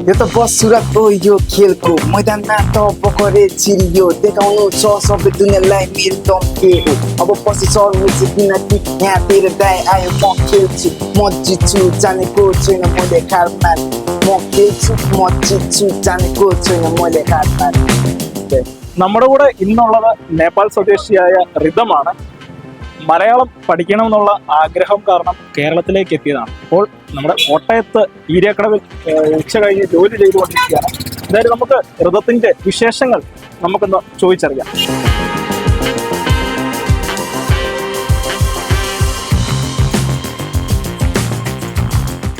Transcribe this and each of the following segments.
यो त बस सुरत हो यो खेलको मैदानमा त पकरे चिरियो देखाउनु छ सबै दुनियाँलाई मेरो दम के हो अब पछि सर्नु चाहिँ किनकि यहाँ तेरो दाइ आयो म खेल्छु म जित्छु जानेको छैन मैले हार मारे म खेल्छु म जित्छु जानेको छैन मैले हार मारे നമ്മുടെ കൂടെ ഇന്നുള്ളത് നേപ്പാൾ സ്വദേശിയായ റിതമാണ് മലയാളം പഠിക്കണം എന്നുള്ള ആഗ്രഹം കാരണം കേരളത്തിലേക്ക് എത്തിയതാണ്. ഇപ്പോൾ നമ്മുടെ കോട്ടയത്ത് ഈരക്കടവിൽ ഉച്ച കഴിഞ്ഞ് ജോലി ചെയ്തുകൊണ്ടിരിക്കുകയാണ്. എന്തായാലും നമുക്ക് ഋതത്തിന്റെ വിശേഷങ്ങൾ നമുക്കൊന്ന് ചോദിച്ചറിയാം.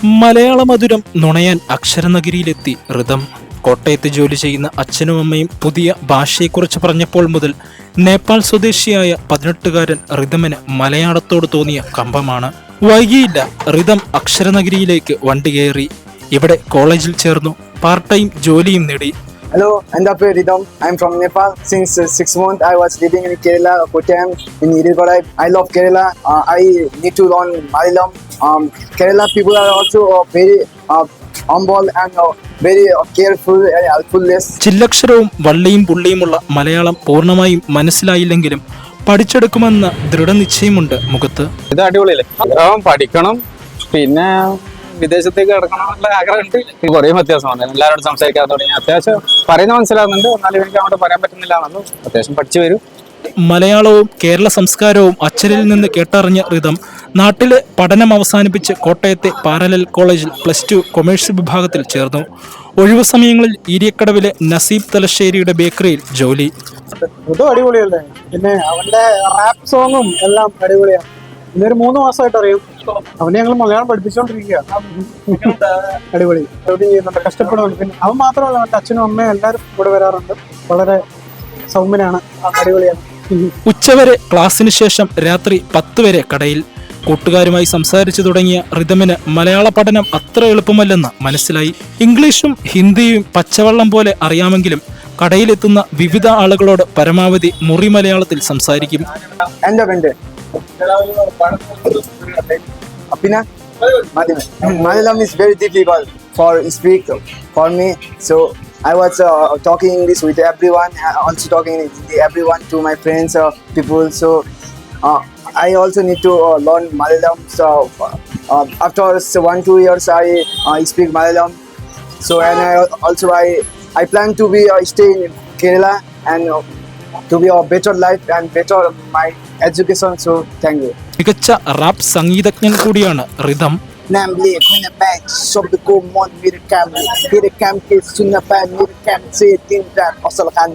മലയാള മധുരം നുണയാൻ അക്ഷരനഗരിയിലെത്തി ഋതം കോട്ടയത്ത് ജോലി ചെയ്യുന്ന അച്ഛനും അമ്മയും പുതിയ ഭാഷയെക്കുറിച്ച് പറഞ്ഞപ്പോൾ മുതൽ നേപ്പാൾ സ്വദേശിയായ പതിനെട്ടുകാരൻ റിതമിന് മലയാളത്തോട് തോന്നിയ കമ്പമാണ്. വൈകിയില്ല റിതം അക്ഷരനഗരിയിലേക്ക് വണ്ടി കയറി. ഇവിടെ കോളേജിൽ ചേർന്നു. പാർട്ട് ടൈം ജോലിയും നേടി. ഹലോ എന്താ പേര് Ritam. I'm from Nepal since six month I was living in Kerala Kottayam in ഇരുകോട I love Kerala I need to learn Malayalam Kerala people are also very uh, very uh, careful and helpfulness. ചില്ലക്ഷരവും വള്ളിയും പുള്ളിയുമുള്ള മലയാളം പൂർണമായും മനസ്സിലായില്ലെങ്കിലും പഠിച്ചെടുക്കുമെന്ന ദൃഢനിശ്ചയമുണ്ട് മുഖത്ത്. ഇത് അടിപൊളിയല്ലേ? ആഗ്രഹം പഠിക്കണം പിന്നെ വിദേശത്തേക്ക് കിടക്കണം എന്നുള്ള ആഗ്രഹമുണ്ട് കുറേ വ്യത്യാസമാണ് എല്ലാവരോടും സംസാരിക്കാൻ തുടങ്ങി. അത്യാവശ്യം പറയുന്ന മനസ്സിലാകുന്നുണ്ട് എന്നാലും എനിക്ക് അങ്ങോട്ട് പറയാൻ പറ്റുന്നില്ല എന്നുള്ളൂ. അത്യാവശ്യം പഠിച്ചു വരും. മലയാളവും കേരള സംസ്കാരവും അച്ഛനിൽ നിന്ന് കേട്ടറിഞ്ഞ റിതം. നാട്ടിലെ പഠനം അവസാനിപ്പിച്ച് കോട്ടയത്തെ പാരലൽ കോളേജിൽ പ്ലസ് ടു കൊമേഴ്സ് വിഭാഗത്തിൽ ചേർന്നു. ഒഴിവു സമയങ്ങളിൽ ഈരിയക്കടവിലെ നസീബ് തലശ്ശേരിയുടെ ബേക്കറിയിൽ ജോലി. ഇതും അടിപൊളിയല്ലേ? പിന്നെ അവന്റെ റാപ്പ് സോങ്ങും എല്ലാം അടിപൊളിയാണ്. ഇന്നൊരു മൂന്ന് മാസമായിട്ട് അറിയും. അവനെ ഞങ്ങൾ മലയാളം പഠിപ്പിച്ചുകൊണ്ടിരിക്കുക അടിപൊളി. ജോലി ചെയ്യുന്നുണ്ട് കഷ്ടപ്പെടുന്നുണ്ട്. പിന്നെ അവൻ മാത്രമല്ല അവന്റെ അച്ഛനും അമ്മയും എല്ലാവരും കൂടെ വരാറുണ്ട്. വളരെ സൗമ്യനാണ്. അടിപൊളിയാണ്. ഉച്ചവരെ ക്ലാസ്സിന് ശേഷം രാത്രി പത്ത് വരെ കടയിൽ. കൂട്ടുകാരുമായി സംസാരിച്ചു തുടങ്ങിയ റിതമിന് മലയാള പഠനം അത്ര എളുപ്പമല്ലെന്ന് മനസ്സിലായി. ഇംഗ്ലീഷും ഹിന്ദിയും പച്ചവെള്ളം പോലെ അറിയാമെങ്കിലും കടയിലെത്തുന്ന വിവിധ ആളുകളോട് പരമാവധി മുറി മലയാളത്തിൽ സംസാരിക്കും. End of for me Malayalam is very difficult for speak for me. So I was uh, talking English with everyone, uh, also talking with everyone to my friends, uh, people. So uh, I also need to uh, learn Malayalam. So uh, after one two years, I uh, speak Malayalam. So and I also I I plan to be uh, stay in Kerala and uh, to be a better life and better my education. So thank you. മികച്ച rap സംഗീതജ്ഞൻ കൂടിയാണ് Ritham namely Hunapak, Sobdiko Mont Mirakam, Mirakam ke Sunapa, Mirakam se Din Rat Asal Khan